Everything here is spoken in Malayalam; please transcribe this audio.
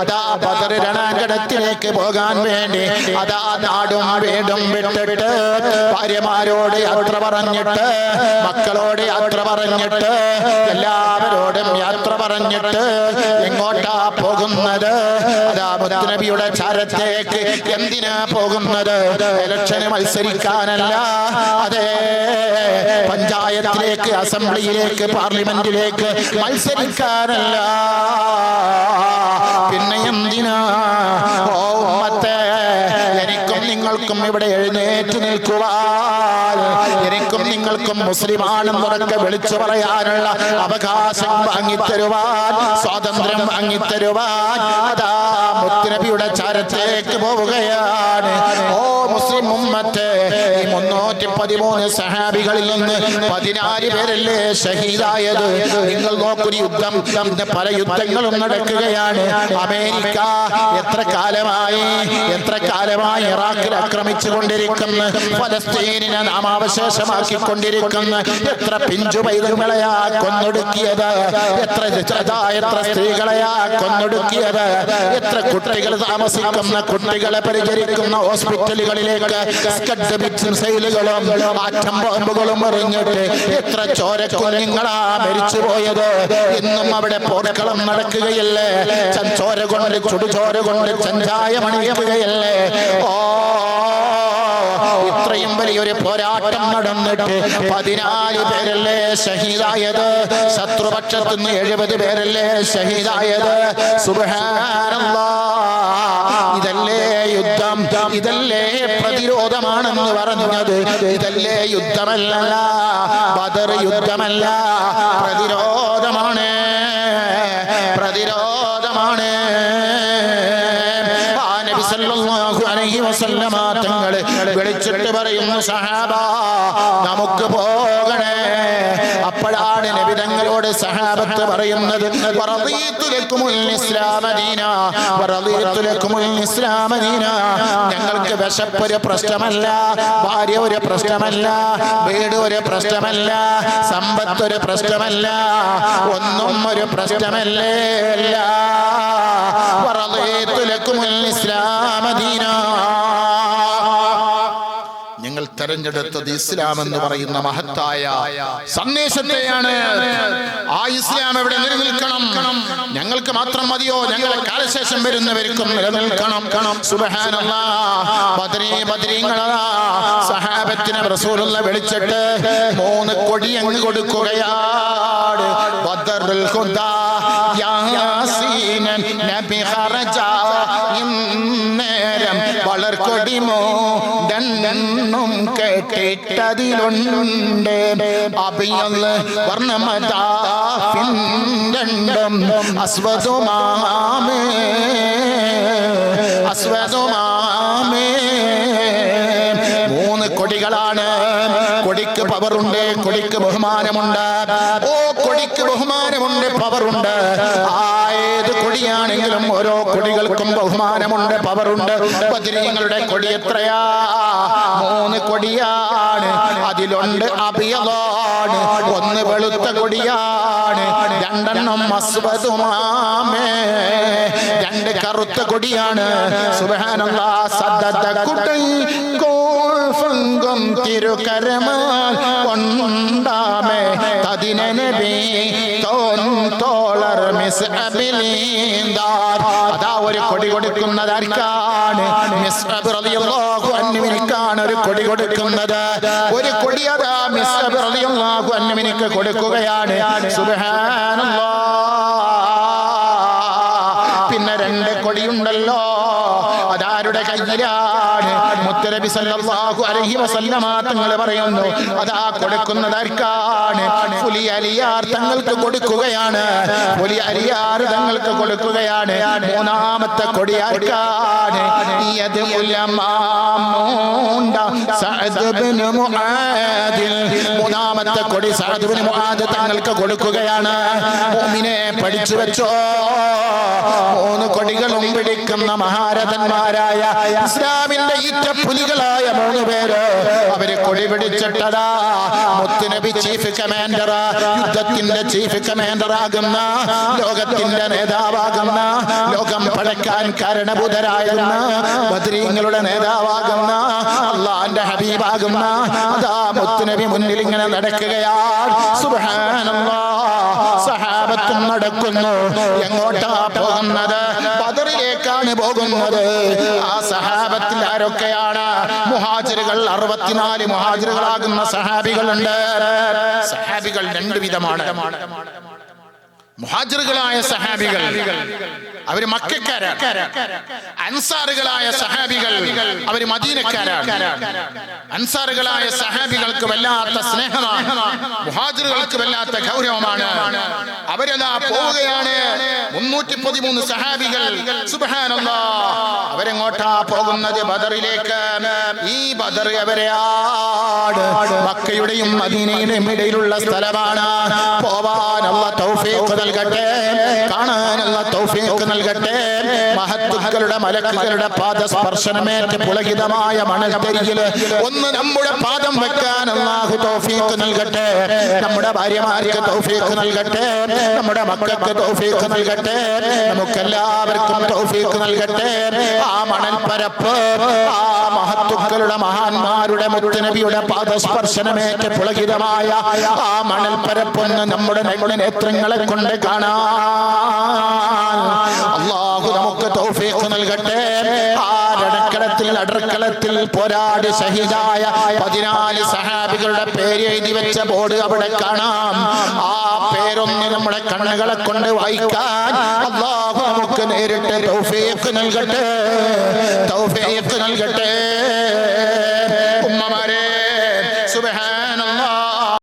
അതാ ബദർ രണാങ്കണത്തിലേക്ക് പോകാൻ വേണ്ടി അതാ നാടും വീടും വിട്ടിട്ട് ഭാര്യമാരോട് യാത്ര പറഞ്ഞിട്ട് മക്കളോട് യാത്ര പറഞ്ഞിട്ട് എല്ലാവരോടും യാത്ര പറഞ്ഞിട്ട് എങ്ങോട്ടാ പോകുന്നത്? അതാ മുത്തുനബിയുടെ ചാരത്തേക്ക് എന്തിനാ പോകുന്നത്? ഇലക്ഷന് മത്സരിക്കാനല്ല. അതെ. പഞ്ചായത്തിലേക്ക് അസംബ്ലിയിലേക്ക് പാർലമെന്റിലേക്ക് മത്സരിക്കാനല്ല. പിന്നെ എന്തിനാ? ഓ നിങ്ങൾക്കും ഇവിടെ എഴുന്നേറ്റ് നിൽക്കുവാൻ. എനിക്കും നിങ്ങൾക്കും മുസ്ലിമാണെന്നൊക്കെ വിളിച്ചു പറയാനുള്ള അവകാശം വാങ്ങിത്തരുവാൻ സ്വാതന്ത്ര്യം വാങ്ങിത്തരുവാൻ. അതാ മുത്തുനബിയുടെ ചരത്തേക്ക് പോവുകയാണ്. ഓ പതിമൂന്ന് സഹാബികളിൽ നിന്ന് പതിനാല് പേരല്ലേ ഷഹീദായത്? നിങ്ങൾ നോക്കൊരു യുദ്ധം. പല യുദ്ധങ്ങളും നടക്കുകയാണ്. അമേരിക്ക എത്ര കാലമായി എത്ര കാലമായി ഇറാഖിൽ ആക്രമിച്ചു കൊണ്ടിരിക്കുന്ന ഫലസ്തീനിനെ നാമാവശേഷമാക്കിക്കൊണ്ടിരിക്കുന്ന. എത്ര പിഞ്ചു പൈതങ്ങളെയാ കൊന്നൊടുക്കിയത്? എത്ര എത്ര സ്ത്രീകളെയാ കൊന്നൊടുക്കിയത്? എത്ര കുട്ടികൾ താമസിക്കുന്ന കുട്ടികളെ പരിചരിക്കുന്ന ഹോസ്പിറ്റലുകളിലേക്ക് സ്കഡ് മിസൈലുകളും ആറ്റം ബോംബുകളും എറിഞ്ഞിട്ട് എത്ര ചോരക്കുഞ്ഞുങ്ങളാ മരിച്ചു പോയത്? ഇന്നും അവിടെ പോർക്കളം നടക്കുകയല്ലേ? ചോര കൊണ്ട് ചുടുചോര കൊണ്ട് ചഞ്ചായ മണിയുകയല്ലേ ഓ ഇത്രയും വലിയൊരു പോരാട്ടം നടന്നിട്ട് പതിനാല് പേരല്ലേ ഷഹീദായത്? ശത്രുപക്ഷത്തു നിന്ന് എഴുപത് പേരല്ലേ ഷഹീദായത്? ഇതല്ലേ യുദ്ധം? ഇതല്ലേ പ്രതിരോധമാണെന്ന് പറഞ്ഞത്? ഇതല്ലേ യുദ്ധമല്ല. ബദർ യുദ്ധമല്ല. പ്രതിരോധമാണ് സഹാബ നമുക്ക് പോകണേ. അപ്പോഴാണ് നബി തങ്ങളോട് സഹാബത്ത് പറയുന്നത് ഞങ്ങൾക്ക് വിശപ്പ് ഒരു പ്രശ്നമല്ല ഭാര്യ ഒരു പ്രശ്നമല്ല വീട് ഒരു പ്രശ്നമല്ല സമ്പത്ത് ഒരു പ്രശ്നമല്ല ഒന്നും ഒരു പ്രശ്നമല്ലേ. അല്ല ഞങ്ങൾ തെരഞ്ഞെടുത്തത് ഇസ്ലാം എന്ന് പറയുന്ന മഹത്തായ സന്ദേശത്തെയാണ്. ആ ഇസ്ലാം എവിടെ നിലനിൽക്കണം. ഞങ്ങൾക്ക് മാത്രം മതിയോ? ഞങ്ങളെ കാലശേഷം വരുന്നവർക്കും നിലനിൽക്കണം. സഹാബത്തിനെ റസൂലുള്ള വിളിച്ചിട്ട് മൂന്ന് കൊടി അങ്ങ് കൊടുക്കുകയാണ്. ബദറുൽ ഹുദാ. യാസീനൻ നബി ഖറജ ഇന്നേരം വളർക്കൊടിമോ ദണ്ണം കേട്ടിട്ടതിലുണ്ട്. അഭിയൽ വർണമതാഫിണ്ടം അസ്വതുമാമേ അസ്വതുമാമേ മൂന്ന് കൊടികളാണ്. കൊടിക്ക് പവറുണ്ട് കൊടിക്ക് ബഹുമാനമുണ്ട്. ഓ കൊടിക്ക് ബഹുമാനമുണ്ട് പവറുണ്ട്. ആയത് കൊടിയാണെങ്കിലും ഓരോ കൊടികൾക്കും ബഹുമാനമുണ്ട് പവറുണ്ട്. ബദ്രീങ്ങളുടെ കൊടി എത്രയാ മൂന്ന് കൊടിയാണ്. അതിലുണ്ട് അഭിയതാണ് ഒന്ന് വെളുത്ത കൊടിയാണ്. രണ്ടെണ്ണം അസ്വതുമാമേ രണ്ട് കറുത്ത കൊടിയാണ്. സുബാനുള്ള സദ്ദത്ത കുട്ടൈ കോൾഫങ്കം തിരുകരമാൽ കൊണ്ടാമേ. തതിനെ അതാ ഒരു കൊടി കൊടുക്കുന്നത് ആർക്കാണ് അൻഹുവിനിക്കാണ് ഒരു കൊടി കൊടുക്കുന്നത്. ഒരു കൊടി അതാ മിസ് അബി റളിയല്ലാഹു കൊടുക്കുകയാണ്. സുബ്ഹാനല്ലാഹ് പിന്നെ രണ്ട് കൊടിയുണ്ടല്ലോ. അതാരുടെ കയ്യിലാണ് മുത്തരബി സല്ലല്ലാഹു അലൈഹി വസല്ലമ തങ്ങൾ പറയുന്നു അതാ കൊടുക്കുന്നത് ആർക്കാണ്? പുലി അലിയാർ തങ്ങൾക്ക് കൊടുക്കുകയാണ്. പുലി അലിയാർ തങ്ങൾക്ക് കൊടുക്കുകയാണ്. മൂന്നാമത്തെ കൊടി ആർക്കാണ്? മുആദിൽ മൂന്നാമത്തെ കൊടി സഅദ് തങ്ങൾക്ക് കൊടുക്കുകയാണ്. പഠിച്ചു വെച്ചോ. പിടിക്കുന്ന മഹാരഥന്മാരായ ഇസ്ലാമിന്റെ ഈറ്റ പുലികളായ മൂന്ന് പേര്. അവർ കൊടി പിടിച്ചിട്ടതാ. മുത്തുനബി നബി ചീഫ് കമാൻഡർ യുദ്ധത്തിന്റെ ചീഫ് കമാൻഡർ ആകുന്ന. ലോകത്തിന്റെ നേതാവാകുന്ന. ലോകം പഴക്കാൻ കാരണഭൂതരാകുന്ന ബദ്രീങ്ങളുടെ നേതാവാകുന്ന. അള്ളാന്റെ ഹബീബാകുന്ന. അതാ മുത്തുനബി മുന്നിൽ ഇങ്ങനെ നടക്കുകയാണ്. സഹാബത്തും നടക്കുന്നു. എങ്ങോട്ടാ പോകുന്നത്? പോകുന്നത്. ആ സഹാബത്തിൽ ആരൊക്കെയാണ്? മുഹാജിറുകൾ അറുപത്തിനാല് മുഹാജിറുകളാകുന്ന സഹാബികളുണ്ട്. സഹാബികൾ രണ്ട് വിധമാണ്. മുഹാജിറുകളായ സഹാബികൾ അവർ മക്കാരാണ്. അൻസാറുകളായ സഹാബികൾ അവർ മദീനക്കാരാണ്. അൻസാറുകളായ സഹാബികൾക്ക് വല്ലാത്ത സ്നേഹമാണ് മുഹാജിറുകൾക്ക് വല്ലാത്ത ഗൗരവമാണ്. അവരതാ പോവുകയാണ്? മുന്നൂറ്റി പതിമൂന്ന് സഹാബികൾ അവരെങ്ങോട്ടാ പോകുന്നത്? ബദറിലേക്ക്. ഈ ബദർ അവരെ ആട്? മക്കയുടെയും മദീനയുടെയും ഇടയിലുള്ള സ്ഥലമാണ്. പോവാനുള്ള തൗഫീഖ് നൽകട്ടെ. കാണാനുള്ള തൗഫീഖ് നൽകട്ടെ. മഹത്തുക്കളുടെ മലക്കുകളുടെ പാദസ്പർശനമേറ്റ പുളകിതമായ മണൽക്കരികിൽ ഒന്ന് നമ്മുടെ പാദം വെക്കാൻ അള്ളാഹു തൗഫീഖ് നൽകട്ടെ. നമ്മുടെ ഭാര്യമാർക്ക് തൗഫീഖ് നൽകട്ടെ. നമ്മുടെ മക്കൾക്ക് തൗഫീഖ് നൽകട്ടെ. നമുക്കെല്ലാവർക്കും തൗഫീഖ് നൽകട്ടെ. ആ മണൽപ്പരപ്പ് ആ മഹത്തുക്കളുടെ മഹാന്മാരുടെ മുത്തുനബിയുടെ പാദസ്പർശനമേറ്റ പുളകിതമായ ആ മണൽപ്പരപ്പൊന്ന് നമ്മുടെ നമ്മുടെ നേത്രങ്ങളെ കൊണ്ട് കാണാൻ പോരാടി ഷഹീദായ പതിനാല് സഹാബികളുടെ പേര് എഴുതി വെച്ച ബോർഡ് അവിടെ കാണാം. ആ പേരൊന്ന് നമ്മുടെ കണ്ണുകളെ കൊണ്ട് വായിക്കാൻ അള്ളാഹു നമുക്ക് നേരിട്ട് തൗഫീഖ് നൽകട്ടെ. തൗഫീഖ് നൽകട്ടെ.